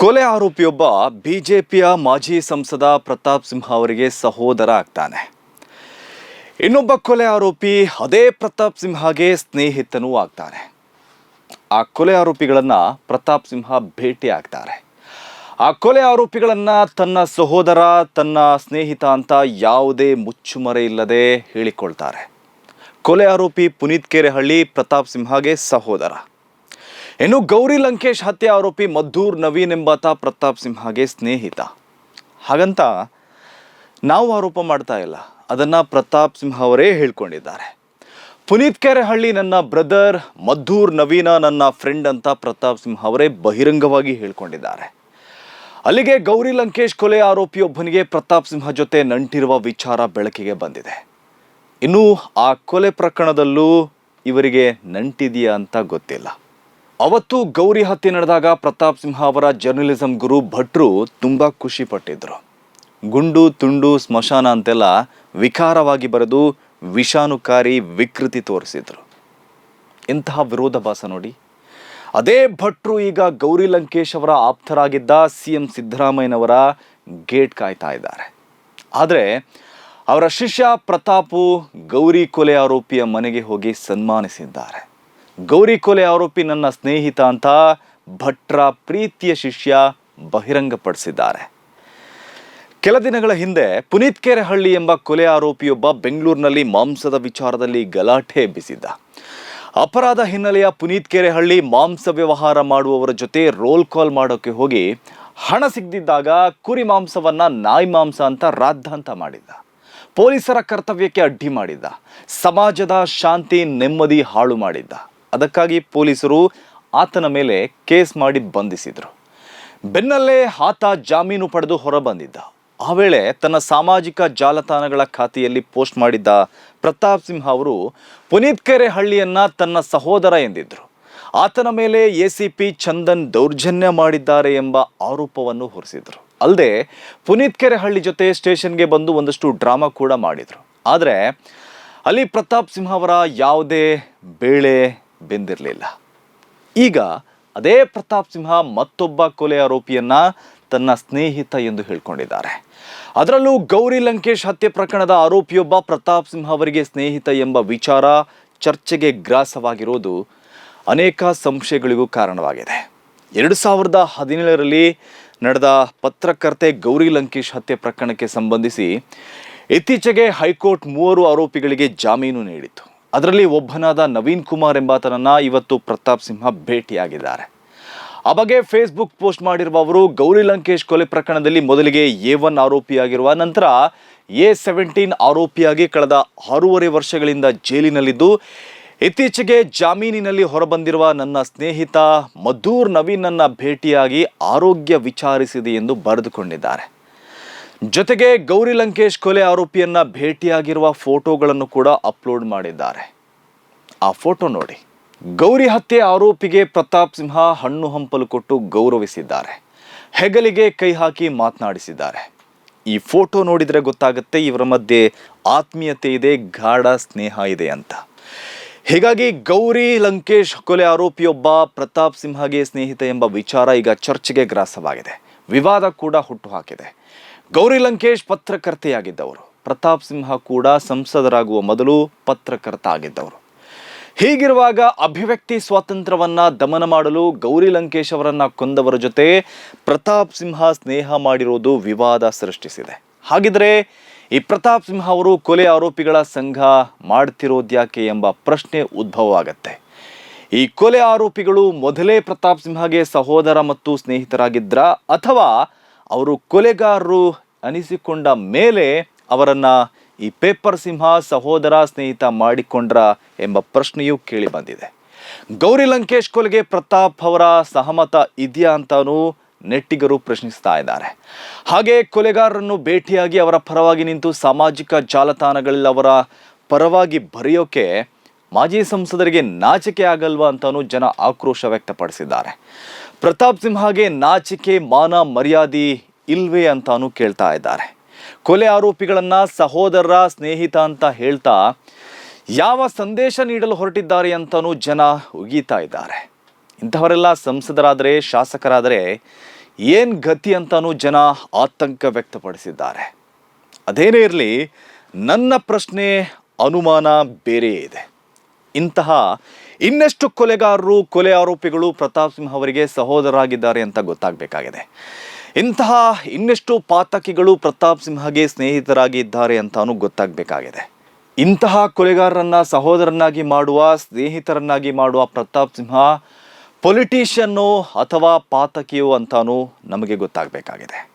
ಕೊಲೆ ಆರೋಪಿಯೊಬ್ಬ ಬಿಜೆಪಿಯ ಮಾಜಿ ಸಂಸದ ಪ್ರತಾಪ್ ಸಿಂಹ ಅವರಿಗೆ ಸಹೋದರ ಆಗ್ತಾನೆ. ಇನ್ನೊಬ್ಬ ಕೊಲೆ ಆರೋಪಿ ಅದೇ ಪ್ರತಾಪ್ ಸಿಂಹಗೆ ಸ್ನೇಹಿತನೂ ಆಗ್ತಾನೆ. ಆ ಕೊಲೆ ಆರೋಪಿಗಳನ್ನು ಪ್ರತಾಪ್ ಸಿಂಹ ಭೇಟಿ ಆಗ್ತಾರೆ ಆ ಕೊಲೆ ಆರೋಪಿಗಳನ್ನು ತನ್ನ ಸಹೋದರ, ತನ್ನ ಸ್ನೇಹಿತ ಅಂತ ಯಾವುದೇ ಮುಚ್ಚುಮರೆ ಇಲ್ಲದೆ ಹೇಳಿಕೊಳ್ತಾರೆ. ಕೊಲೆ ಆರೋಪಿ ಪುನೀತ್ ಕೆರೆಹಳ್ಳಿ ಪ್ರತಾಪ್ ಸಿಂಹಗೆ ಸಹೋದರ. ಇನ್ನು ಗೌರಿ ಲಂಕೇಶ್ ಹತ್ಯೆ ಆರೋಪಿ ಮದ್ದೂರ್ ನವೀನ್ ಎಂಬಾತ ಪ್ರತಾಪ್ ಸಿಂಹಗೆ ಸ್ನೇಹಿತ. ಹಾಗಂತ ನಾವು ಆರೋಪ ಮಾಡ್ತಾ ಇಲ್ಲ. ಅದನ್ನ ಪ್ರತಾಪ್ ಸಿಂಹ ಅವರೇ ಹೇಳ್ಕೊಂಡಿದ್ದಾರೆ. ಪುನೀತ್ ಕೆರೆಹಳ್ಳಿ ನನ್ನ ಬ್ರದರ್, ಮದ್ದೂರ್ ನವೀನ ನನ್ನ ಫ್ರೆಂಡ್ ಅಂತ ಪ್ರತಾಪ್ ಸಿಂಹ ಅವರೇ ಬಹಿರಂಗವಾಗಿ ಹೇಳ್ಕೊಂಡಿದ್ದಾರೆ. ಅಲ್ಲಿಗೆ ಗೌರಿ ಲಂಕೇಶ್ ಕೊಲೆ ಆರೋಪಿಯೊಬ್ಬನಿಗೆ ಪ್ರತಾಪ್ ಸಿಂಹ ಜೊತೆ ನಂಟಿರುವ ವಿಚಾರ ಬೆಳಕಿಗೆ ಬಂದಿದೆ. ಇನ್ನು ಆ ಕೊಲೆ ಪ್ರಕರಣದಲ್ಲೂ ಇವರಿಗೆ ನಂಟಿದೆಯಾ ಅಂತ ಗೊತ್ತಿಲ್ಲ. ಅವತ್ತು ಗೌರಿ ಹತ್ಯೆ ನಡೆದಾಗ ಪ್ರತಾಪ್ ಸಿಂಹ ಅವರ ಜರ್ನಲಿಸಂ ಗುರು ಭಟ್ರು ತುಂಬ ಖುಷಿ ಪಟ್ಟಿದ್ರು. ಗುಂಡು, ತುಂಡು, ಸ್ಮಶಾನ ಅಂತೆಲ್ಲ ವಿಕಾರವಾಗಿ ಬರೆದು ವಿಷಾನುಕಾರಿ ವಿಕೃತಿ ತೋರಿಸಿದ್ರು. ಇಂತಹ ವಿರೋಧಾಭಾಸ ನೋಡಿ. ಅದೇ ಭಟ್ರು ಈಗ ಗೌರಿ ಲಂಕೇಶ್ ಅವರ ಆಪ್ತರಾಗಿದ್ದ ಸಿ ಎಂ ಸಿದ್ದರಾಮಯ್ಯನವರ ಗೇಟ್ ಕಾಯ್ತಾ ಇದ್ದಾರೆ. ಆದರೆ ಅವರ ಶಿಷ್ಯ ಪ್ರತಾಪು ಗೌರಿ ಕೊಲೆ ಆರೋಪಿಯ ಮನೆಗೆ ಹೋಗಿ ಸನ್ಮಾನಿಸಿದ್ದಾರೆ. ಗೌರಿ ಕೊಲೆ ಆರೋಪಿ ನನ್ನ ಸ್ನೇಹಿತ ಅಂತ ಭಟ್ರ ಪ್ರೀತಿಯ ಶಿಷ್ಯ ಬಹಿರಂಗಪಡಿಸಿದ್ದಾರೆ. ಕೆಲ ದಿನಗಳ ಹಿಂದೆ ಪುನೀತ್ ಕೆರೆಹಳ್ಳಿ ಎಂಬ ಕೊಲೆ ಆರೋಪಿಯೊಬ್ಬ ಬೆಂಗಳೂರಿನಲ್ಲಿ ಮಾಂಸದ ವಿಚಾರದಲ್ಲಿ ಗಲಾಟೆ ಎಬ್ಬಿಸಿದ್ದ. ಅಪರಾಧ ಹಿನ್ನೆಲೆಯ ಪುನೀತ್ ಕೆರೆಹಳ್ಳಿ ಮಾಂಸ ವ್ಯವಹಾರ ಮಾಡುವವರ ಜೊತೆ ರೋಲ್ ಕಾಲ್ ಮಾಡೋಕ್ಕೆ ಹೋಗಿ ಹಣ ಸಿಗದಿದ್ದಾಗ ಕುರಿ ಮಾಂಸವನ್ನ ನಾಯಿ ಮಾಂಸ ಅಂತ ರಾದ್ದಾಂತ ಮಾಡಿದ್ದ. ಪೊಲೀಸರ ಕರ್ತವ್ಯಕ್ಕೆ ಅಡ್ಡಿ ಮಾಡಿದ್ದ. ಸಮಾಜದ ಶಾಂತಿ ನೆಮ್ಮದಿ ಹಾಳು ಮಾಡಿದ್ದ. ಅದಕ್ಕಾಗಿ ಪೊಲೀಸರು ಆತನ ಮೇಲೆ ಕೇಸ್ ಮಾಡಿ ಬಂಧಿಸಿದರು. ಬೆನ್ನಲ್ಲೇ ಆತ ಜಾಮೀನು ಪಡೆದು ಹೊರಬಂದಿದ್ದ. ಆ ವೇಳೆ ತನ್ನ ಸಾಮಾಜಿಕ ಜಾಲತಾಣಗಳ ಖಾತೆಯಲ್ಲಿ ಪೋಸ್ಟ್ ಮಾಡಿದ್ದ ಪ್ರತಾಪ್ ಸಿಂಹ ಅವರು ಪುನೀತ್ ಕೆರೆ ಹಳ್ಳಿಯನ್ನ ತನ್ನ ಸಹೋದರ ಎಂದಿದ್ದರು ಆತನ ಮೇಲೆ ಎ ಸಿ ಪಿ ಚಂದನ್ ದೌರ್ಜನ್ಯ ಮಾಡಿದ್ದಾರೆ ಎಂಬ ಆರೋಪವನ್ನು ಹೊರಿಸಿದರು. ಅಲ್ಲದೆ ಪುನೀತ್ ಕೆರೆ ಹಳ್ಳಿ ಜೊತೆ ಸ್ಟೇಷನ್ಗೆ ಬಂದು ಒಂದಷ್ಟು ಡ್ರಾಮಾ ಕೂಡ ಮಾಡಿದ್ರು. ಆದರೆ ಅಲ್ಲಿ ಪ್ರತಾಪ್ ಸಿಂಹ ಅವರ ಯಾವುದೇ ಬೇಳೆ ಬೆಂದಿರಲಿಲ್ಲ. ಈಗ ಅದೇ ಪ್ರತಾಪ್ ಸಿಂಹ ಮತ್ತೊಬ್ಬ ಕೊಲೆ ಆರೋಪಿಯನ್ನ ತನ್ನ ಸ್ನೇಹಿತ ಎಂದು ಹೇಳ್ಕೊಂಡಿದ್ದಾರೆ. ಅದರಲ್ಲೂ ಗೌರಿ ಲಂಕೇಶ್ ಹತ್ಯೆ ಪ್ರಕರಣದ ಆರೋಪಿಯೊಬ್ಬ ಪ್ರತಾಪ್ ಸಿಂಹ ಅವರಿಗೆ ಸ್ನೇಹಿತ ಎಂಬ ವಿಚಾರ ಚರ್ಚೆಗೆ ಗ್ರಾಸವಾಗಿರೋದು ಅನೇಕ ಸಂಶಯಗಳಿಗೂ ಕಾರಣವಾಗಿದೆ. ಎರಡು ಸಾವಿರದ ಹದಿನೇಳರಲ್ಲಿ ನಡೆದ ಪತ್ರಕರ್ತೆ ಗೌರಿ ಲಂಕೇಶ್ ಹತ್ಯೆ ಪ್ರಕರಣಕ್ಕೆ ಸಂಬಂಧಿಸಿ ಇತ್ತೀಚೆಗೆ ಹೈಕೋರ್ಟ್ ಮೂವರು ಆರೋಪಿಗಳಿಗೆ ಜಾಮೀನು ನೀಡಿತು ಅದರಲ್ಲಿ ಒಬ್ಬನಾದ ನವೀನ್ ಕುಮಾರ್ ಎಂಬಾತನನ್ನ ಇವತ್ತು ಪ್ರತಾಪ್ ಸಿಂಹ ಭೇಟಿಯಾಗಿದ್ದಾರೆ. ಆ ಬಗ್ಗೆ ಫೇಸ್ಬುಕ್ ಪೋಸ್ಟ್ ಮಾಡಿರುವ ಅವರು, ಗೌರಿ ಲಂಕೇಶ್ ಕೊಲೆ ಪ್ರಕರಣದಲ್ಲಿ ಮೊದಲಿಗೆ ಎ ಒನ್ ಆರೋಪಿಯಾಗಿರುವ ನಂತರ ಎ ಸೆವೆಂಟೀನ್ ಆರೋಪಿಯಾಗಿ ಕಳೆದ ಆರೂವರೆ ವರ್ಷಗಳಿಂದ ಜೈಲಿನಲ್ಲಿದ್ದು, ಇತ್ತೀಚೆಗೆ ಜಾಮೀನಿನಲ್ಲಿ ಹೊರಬಂದಿರುವ ನನ್ನ ಸ್ನೇಹಿತ ಮಧೂರ್ ನವೀನನ್ನ ಭೇಟಿಯಾಗಿ ಆರೋಗ್ಯ ವಿಚಾರಿಸಿದೆ ಎಂದು ಬರೆದುಕೊಂಡಿದ್ದಾರೆ. ಜೊತೆಗೆ ಗೌರಿ ಲಂಕೇಶ್ ಕೊಲೆ ಆರೋಪಿಯನ್ನ ಭೇಟಿಯಾಗಿರುವ ಫೋಟೋಗಳನ್ನು ಕೂಡ ಅಪ್ಲೋಡ್ ಮಾಡಿದ್ದಾರೆ. ಆ ಫೋಟೋ ನೋಡಿ. ಗೌರಿ ಹತ್ಯೆ ಆರೋಪಿಗೆ ಪ್ರತಾಪ್ ಸಿಂಹ ಹಣ್ಣು ಹಂಪಲು ಕೊಟ್ಟು ಗೌರವಿಸಿದ್ದಾರೆ. ಹೆಗಲಿಗೆ ಕೈ ಹಾಕಿ ಮಾತನಾಡಿಸಿದ್ದಾರೆ. ಈ ಫೋಟೋ ನೋಡಿದರೆ ಗೊತ್ತಾಗುತ್ತೆ ಇವರ ಮಧ್ಯೆ ಆತ್ಮೀಯತೆ ಇದೆ, ಗಾಢ ಸ್ನೇಹ ಇದೆ ಅಂತ. ಹೀಗಾಗಿ ಗೌರಿ ಲಂಕೇಶ್ ಕೊಲೆ ಆರೋಪಿಯೊಬ್ಬ ಪ್ರತಾಪ್ ಸಿಂಹಗೆ ಸ್ನೇಹಿತ ಎಂಬ ವಿಚಾರ ಈಗ ಚರ್ಚೆಗೆ ಗ್ರಾಸವಾಗಿದೆ. ವಿವಾದ ಕೂಡ ಹುಟ್ಟುಹಾಕಿದೆ ಗೌರಿ ಲಂಕೇಶ್ ಪತ್ರಕರ್ತೆಯಾಗಿದ್ದವರು. ಪ್ರತಾಪ್ ಸಿಂಹ ಕೂಡ ಸಂಸದರಾಗುವ ಮೊದಲು ಪತ್ರಕರ್ತ ಆಗಿದ್ದವರು ಹೀಗಿರುವಾಗ ಅಭಿವ್ಯಕ್ತಿ ಸ್ವಾತಂತ್ರ್ಯವನ್ನ ದಮನ ಮಾಡಲು ಗೌರಿ ಲಂಕೇಶ್ ಅವರನ್ನು ಕೊಂದವರ ಜೊತೆ ಪ್ರತಾಪ್ ಸಿಂಹ ಸ್ನೇಹ ಮಾಡಿರೋದು ವಿವಾದ ಸೃಷ್ಟಿಸಿದೆ. ಹಾಗಿದ್ರೆ ಈ ಪ್ರತಾಪ್ ಸಿಂಹ ಅವರು ಕೊಲೆ ಆರೋಪಿಗಳ ಸಂಘ ಮಾಡ್ತಿರೋದ್ಯಾಕೆ ಎಂಬ ಪ್ರಶ್ನೆ ಉದ್ಭವವಾಗತ್ತೆ ಈ ಕೊಲೆ ಆರೋಪಿಗಳು ಮೊದಲೇ ಪ್ರತಾಪ್ ಸಿಂಹಗೆ ಸಹೋದರ ಮತ್ತು ಸ್ನೇಹಿತರಾಗಿದ್ರ ಅಥವಾ ಅವರು ಕೊಲೆಗಾರರು ಅನಿಸಿಕೊಂಡ ಮೇಲೆ ಅವರನ್ನು ಈ ಪೇಪರ್ ಸಿಂಹ ಸಹೋದರ ಸ್ನೇಹಿತ ಮಾಡಿಕೊಂಡ್ರ ಎಂಬ ಪ್ರಶ್ನೆಯೂ ಕೇಳಿ ಬಂದಿದೆ. ಗೌರಿ ಲಂಕೇಶ್ ಕೊಲೆಗೆ ಪ್ರತಾಪ್ ಅವರ ಸಹಮತ ಇದೆಯಾ ಅಂತಾನೂ ನೆಟ್ಟಿಗರು ಪ್ರಶ್ನಿಸ್ತಾ ಇದ್ದಾರೆ. ಹಾಗೆ ಕೊಲೆಗಾರರನ್ನು ಭೇಟಿಯಾಗಿ ಅವರ ಪರವಾಗಿ ನಿಂತು ಸಾಮಾಜಿಕ ಜಾಲತಾಣಗಳಲ್ಲಿ ಅವರ ಪರವಾಗಿ ಬರೆಯೋಕೆ ಮಾಜಿ ಸಂಸದರಿಗೆ ನಾಚಿಕೆ ಆಗಲ್ವಾ ಅಂತಾನೂ ಜನ ಆಕ್ರೋಶ ವ್ಯಕ್ತಪಡಿಸಿದ್ದಾರೆ. ಪ್ರತಾಪ್ ಸಿಂಹಗೆ ನಾಚಿಕೆ, ಮಾನ ಮರ್ಯಾದೆ ಇಲ್ವೇ ಅಂತಾನೂ ಕೇಳ್ತಾ ಇದ್ದಾರೆ. ಕೊಲೆ ಆರೋಪಿಗಳನ್ನು ಸಹೋದರ ಸ್ನೇಹಿತ ಅಂತ ಹೇಳ್ತಾ ಯಾವ ಸಂದೇಶ ನೀಡಲು ಹೊರಟಿದ್ದಾರೆ ಅಂತಾನೂ ಜನ ಉಗೀತಾ ಇದ್ದಾರೆ. ಇಂಥವರೆಲ್ಲ ಸಂಸದರಾದರೆ, ಶಾಸಕರಾದರೆ ಏನು ಗತಿ ಅಂತಾನೂ ಜನ ಆತಂಕ ವ್ಯಕ್ತಪಡಿಸಿದ್ದಾರೆ. ಅದೇನೇ ಇರಲಿ, ನನ್ನ ಪ್ರಶ್ನೆ ಅನುಮಾನ ಬೇರೆಯೇ ಇದೆ. ಇಂತಹ ಇನ್ನಷ್ಟು ಕೊಲೆಗಾರರು, ಕೊಲೆ ಆರೋಪಿಗಳು ಪ್ರತಾಪ್ ಸಿಂಹ ಅವರಿಗೆ ಸಹೋದರರಾಗಿದ್ದಾರೆ ಅಂತ ಗೊತ್ತಾಗಬೇಕಾಗಿದೆ. ಇಂತಹ ಇನ್ನೆಷ್ಟು ಪಾತಕಿಗಳು ಪ್ರತಾಪ್ ಸಿಂಹಗೆ ಸ್ನೇಹಿತರಾಗಿ ಇದ್ದಾರೆ ಅಂತಾನು ಗೊತ್ತಾಗಬೇಕಾಗಿದೆ. ಇಂತಹ ಕೊಲೆಗಾರರನ್ನ ಸಹೋದರನ್ನಾಗಿ ಮಾಡುವ, ಸ್ನೇಹಿತರನ್ನಾಗಿ ಮಾಡುವ ಪ್ರತಾಪ್ ಸಿಂಹ ಪೊಲಿಟಿಷಿಯನ್ನು ಅಥವಾ ಪಾತಕಿಯು ಅಂತಾನು ನಮಗೆ ಗೊತ್ತಾಗಬೇಕಾಗಿದೆ.